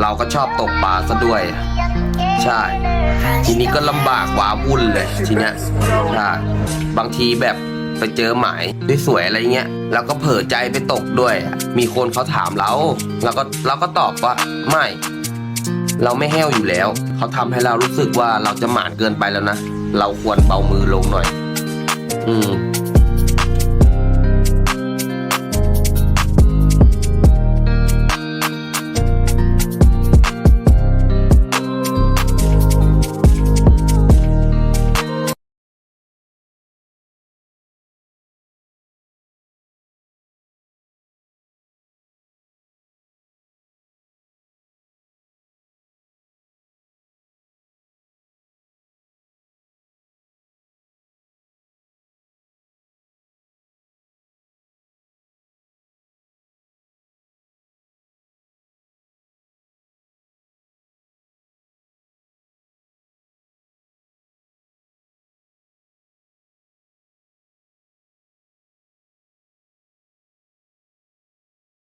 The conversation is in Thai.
เราก็ชอบตกปลาซะด้วย ใช่ ทีนี้ก็ลำบากหวาวุ่นเลยทีเนี้ยใช่บางทีแบบไปเจอหมายสวยๆอะไรเงี้ยเราก็เผลอใจไปตกด้วย มีคนเขาถามเราเราก็เราก็ตอบว่าไม่ เราไม่แห้วอยู่แล้ว เขาทำให้เรารู้สึกว่าเราจะหมานเกินไปแล้วนะ เราควรเบามือลงหน่อย อืม